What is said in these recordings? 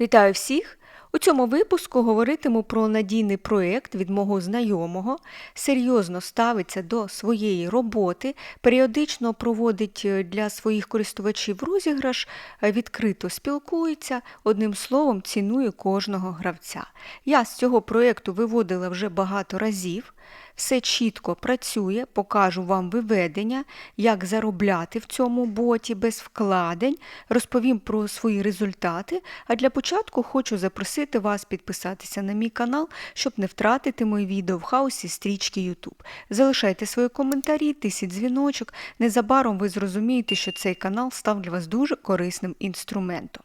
Вітаю всіх! У цьому випуску говоритиму про надійний проєкт від мого знайомого, серйозно ставиться до своєї роботи, періодично проводить е, для своїх користувачів розіграш, е, відкрито спілкується, одним словом, цінує кожного гравця. Я з цього проєкту виводила вже багато разів. Все чітко працює, покажу вам виведення, як заробляти в цьому боті без вкладень, розповім про свої результати. А для початку хочу запросити вас підписатися на мій канал, щоб не втратити мої відео в хаосі стрічки YouTube. Залишайте свої коментарі, тисіть дзвіночок. Незабаром ви зрозумієте, що цей канал став для вас дуже корисним інструментом.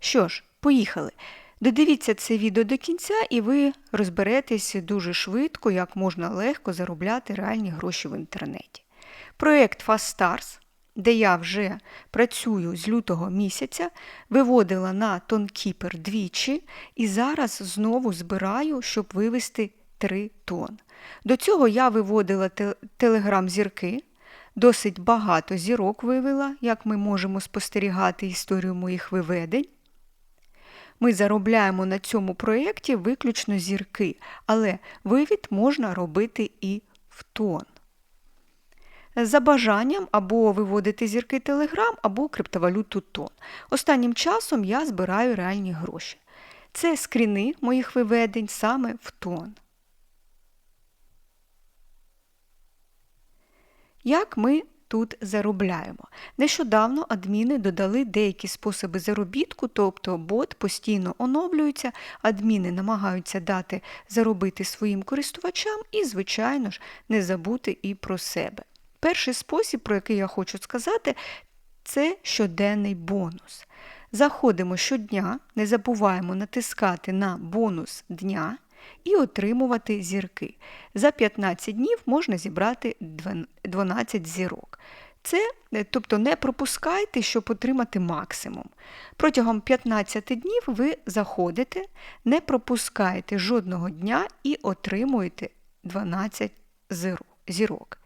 Що ж, поїхали! Додивіться це відео до кінця, і ви розберетесь дуже швидко, як можна легко заробляти реальні гроші в інтернеті. Проєкт FastStars, де я вже працюю з лютого місяця, виводила на TonKeeper двічі і зараз знову збираю, щоб вивести 3 тонн. До цього я виводила телеграм-зірки. Досить багато зірок вивела, як ми можемо спостерігати історію моїх виведень. Ми заробляємо на цьому проєкті виключно зірки, але вивід можна робити і в тон. За бажанням або виводити зірки Telegram, або криптовалюту тон. Останнім часом я збираю реальні гроші. Це скріни моїх виведень саме в тон. Як ми тут заробляємо. Нещодавно адміни додали деякі способи заробітку, тобто бот постійно оновлюється, адміни намагаються дати заробити своїм користувачам і, звичайно ж, не забути і про себе. Перший спосіб, про який я хочу сказати, це щоденний бонус. Заходимо щодня, не забуваємо натискати на бонус дня і отримувати зірки. За 15 днів можна зібрати 12 зірок. Це, е, тобто не пропускайте, щоб отримати максимум. Протягом 15 днів ви заходите, не пропускаєте жодного дня і отримуєте 12 зірок.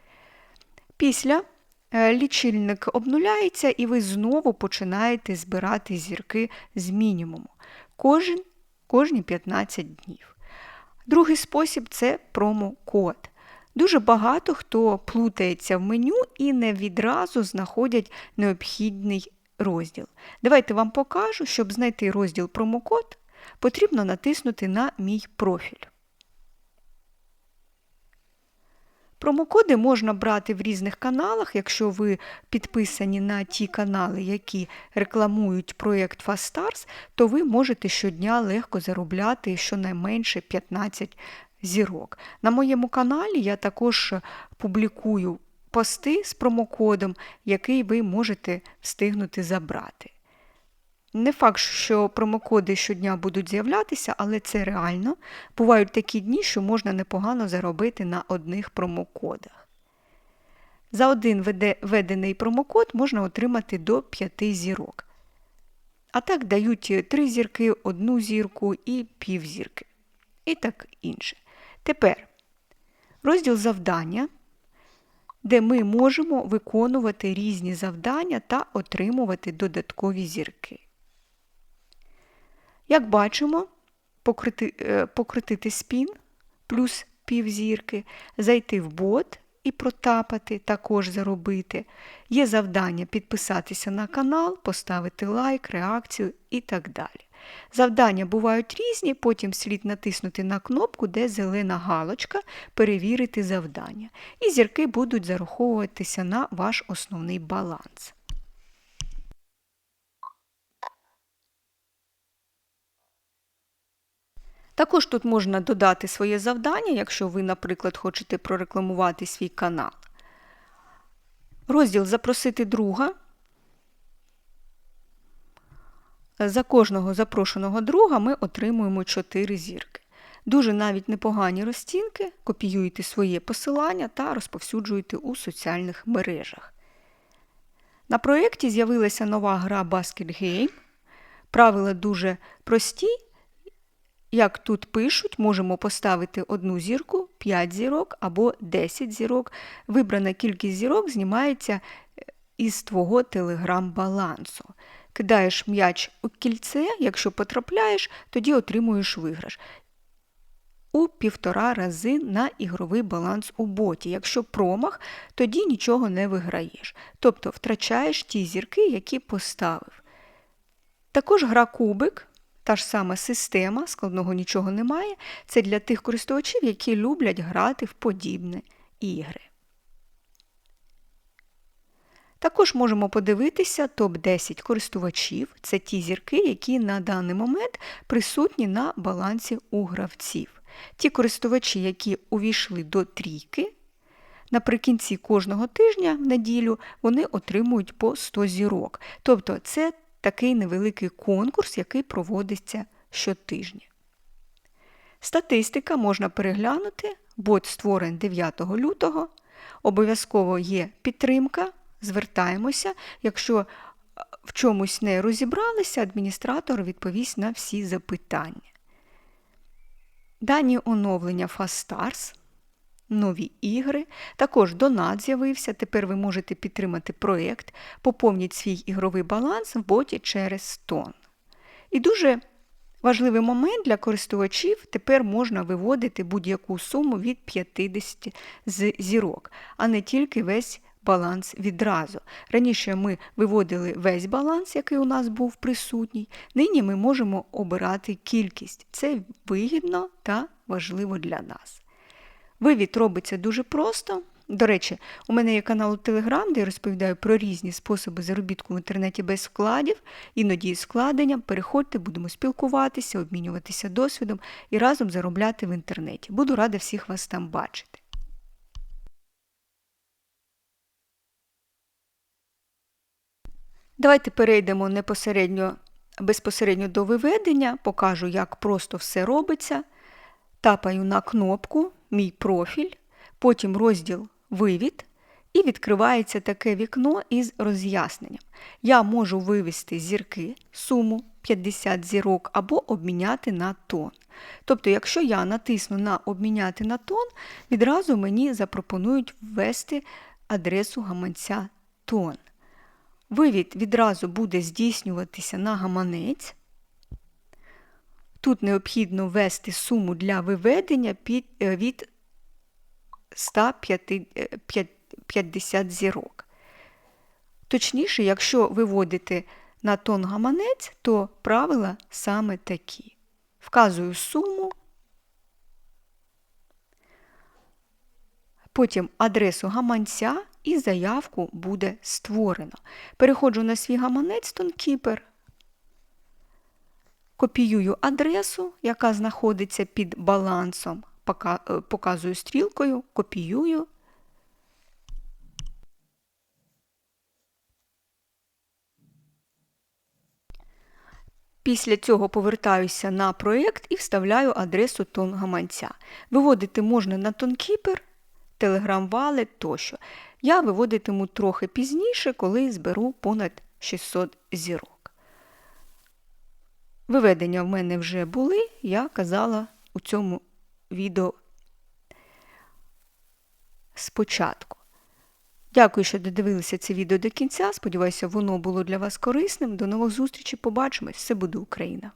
Після е, лічильник обнуляється і ви знову починаєте збирати зірки з мінімуму кожен, кожні 15 днів. Другий спосіб це промокод. Дуже багато хто плутається в меню і не відразу знаходять необхідний розділ. Давайте вам покажу, щоб знайти розділ промокод, потрібно натиснути на мій профіль. Промокоди можна брати в різних каналах, якщо ви підписані на ті канали, які рекламують проєкт FastStars, то ви можете щодня легко заробляти щонайменше 15 зірок. На моєму каналі я також публікую пости з промокодом, який ви можете встигнути забрати. Не факт, що промокоди щодня будуть з'являтися, але це реально. Бувають такі дні, що можна непогано заробити на одних промокодах. За один введений промокод можна отримати до 5 зірок. А так дають 3 зірки, 1 зірку і пів зірки. І так інше. Тепер розділ завдання, де ми можемо виконувати різні завдання та отримувати додаткові зірки. Як бачимо, покрити, е, покрутити спін плюс півзірки, зайти в бот і протапати, також заробити. Є завдання підписатися на канал, поставити лайк, реакцію і так далі. Завдання бувають різні, потім слід натиснути на кнопку, де зелена галочка Перевірити завдання. І зірки будуть зараховуватися на ваш основний баланс. Також тут можна додати своє завдання, якщо ви, наприклад, хочете прорекламувати свій канал. Розділ Запросити друга. За кожного запрошеного друга ми отримуємо 4 зірки. Дуже навіть непогані розцінки, копіюєте своє посилання та розповсюджуєте у соціальних мережах. На проєкті з'явилася нова гра Basket Game. Правила дуже прості як тут пишуть, можемо поставити одну зірку, 5 зірок або 10 зірок. Вибрана кількість зірок знімається е, із твого телеграм-балансу. кидаєш м'яч у кільце, якщо потрапляєш, тоді отримуєш виграш. У півтора рази на ігровий баланс у боті. Якщо промах, тоді нічого не виграєш. Тобто втрачаєш ті зірки, які поставив. Також гра кубик, та ж сама система, складного нічого немає. Це для тих користувачів, які люблять грати в подібні ігри. Також можемо подивитися топ-10 користувачів. Це ті зірки, які на даний момент присутні на балансі у гравців. Ті користувачі, які увійшли до трійки, наприкінці кожного тижня в неділю вони отримують по 100 зірок. Тобто це такий невеликий конкурс, який проводиться щотижня. Статистика можна переглянути. Бот створений 9 лютого. Обов'язково є підтримка. Звертаємося. Якщо в чомусь не розібралися, адміністратор відповість на всі запитання. Дані оновлення Fast Stars, нові ігри. Також донат з'явився. Тепер ви можете підтримати проєкт, поповніть свій ігровий баланс в боті через тон. І дуже важливий момент для користувачів тепер можна виводити будь-яку суму від 50 з зірок, а не тільки весь баланс відразу. Раніше ми виводили весь баланс, який у нас був присутній. Нині ми можемо обирати кількість. Це вигідно та важливо для нас. Вивід робиться дуже просто. До речі, у мене є канал у Telegram, де я розповідаю про різні способи заробітку в інтернеті без вкладів, іноді з складенням. Переходьте, будемо спілкуватися, обмінюватися досвідом і разом заробляти в інтернеті. Буду рада всіх вас там бачити. Давайте перейдемо непосередньо, безпосередньо до виведення, покажу, як просто все робиться. Тапаю на кнопку Мій профіль, потім розділ Вивід, і відкривається таке вікно із роз'ясненням. Я можу вивести зірки, суму 50 зірок або обміняти на тон. Тобто, якщо я натисну на обміняти на тон, відразу мені запропонують ввести адресу гаманця тон. Вивід відразу буде здійснюватися на гаманець. Тут необхідно ввести суму для виведення е, від 150 зірок. Точніше, якщо виводити на тон гаманець, то правила саме такі. Вказую суму, потім адресу гаманця і заявку буде створено. Переходжу на свій гаманець TonKeeper, копіюю адресу, яка знаходиться під балансом, е, показую стрілкою, копіюю. Після цього повертаюся на проєкт і вставляю адресу тон гаманця. Виводити можна на TonKeeper, Telegram Wallet тощо. Я виводитиму трохи пізніше, коли зберу понад 600 зірок. Виведення в мене вже були, я казала у цьому відео спочатку. Дякую, що додивилися це відео до кінця. Сподіваюся, воно було для вас корисним. До нових зустрічей. Побачимось! Все буде Україна!